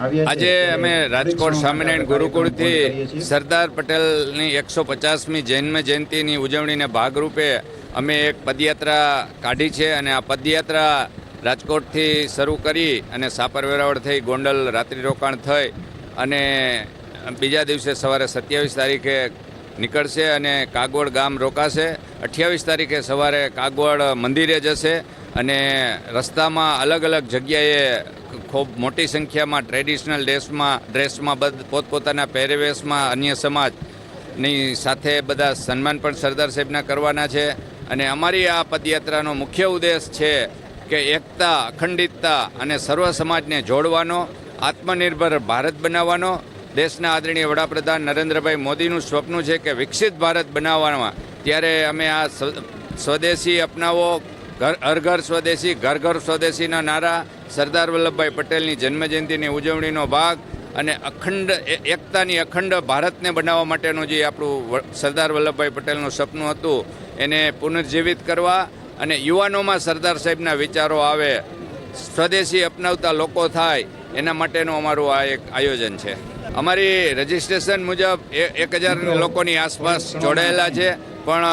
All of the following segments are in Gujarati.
આજે અમે રાજકોટ સ્વામિનારાયણ ગુરુકુળથી સરદાર પટેલની એકસો પચાસમી જન્મ જયંતિની ઉજવણીને ભાગરૂપે અમે એક પદયાત્રા કાઢી છે અને આ પદયાત્રા રાજકોટથી શરૂ કરી અને સાપર વેરાવળ થઈ ગોંડલ રાત્રિ રોકાણ થઈ અને બીજા દિવસે સવારે સત્યાવીસ તારીખે નીકળશે અને કાગોળ ગામ રોકાશે. અઠ્યાવીસ તારીખે સવારે કાગવડ મંદિરે જશે અને રસ્તામાં અલગ અલગ જગ્યાએ ખૂબ મોટી સંખ્યામાં ટ્રેડિશનલ ડ્રેસમાં ડ્રેસમાં બધ, પોતપોતાના પહેરવેશમાં અન્ય સમાજની સાથે બધા સન્માન પણ સરદાર સાહેબના કરવાના છે. અને અમારી આ પદયાત્રાનો મુખ્ય ઉદ્દેશ છે કે એકતા, અખંડિતતા અને સર્વ સમાજને જોડવાનો, આત્મનિર્ભર ભારત બનાવવાનો. દેશના આદરણીય વડાપ્રધાન નરેન્દ્રભાઈ મોદીનું સ્વપ્ન છે કે વિકસિત ભારત બનાવવામાં. ત્યારે અમે આ સ્વદેશી અપનાવો ઘર હર ઘર સ્વદેશી ઘર ઘર સ્વદેશીના નારા સરદાર વલ્લભભાઈ પટેલની જન્મજયંતિની ઉજવણીનો ભાગ અને અખંડ એકતાની અખંડ ભારતને બનાવવા માટેનું જે આપણું સરદાર વલ્લભભાઈ પટેલનું સપનું હતું, એને પુનર્જીવિત કરવા અને યુવાનોમાં સરદાર સાહેબના વિચારો આવે, સ્વદેશી અપનાવતા લોકો થાય, એના માટેનું અમારું આ એક આયોજન છે. અમારી રજિસ્ટ્રેશન મુજબ એક હજાર લોકોની આસપાસ જોડાયેલા છે. પણ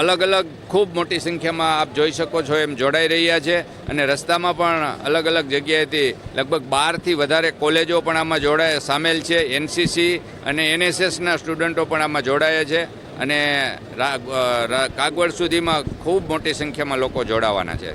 અલગ અલગ ખૂબ મોટી સંખ્યામાં આપ જોઈ શકો છો એમ જોડાઈ રહ્યા છે અને રસ્તામાં પણ અલગ અલગ જગ્યાએથી લગભગ બારથી વધારે કોલેજો પણ આમાં જોડાય, સામેલ છે એનસીસી અને એનએસએસના સ્ટુડન્ટો પણ આમાં જોડાયા છે અને કાગવડ સુધીમાં ખૂબ મોટી સંખ્યામાં લોકો જોડાવાના છે.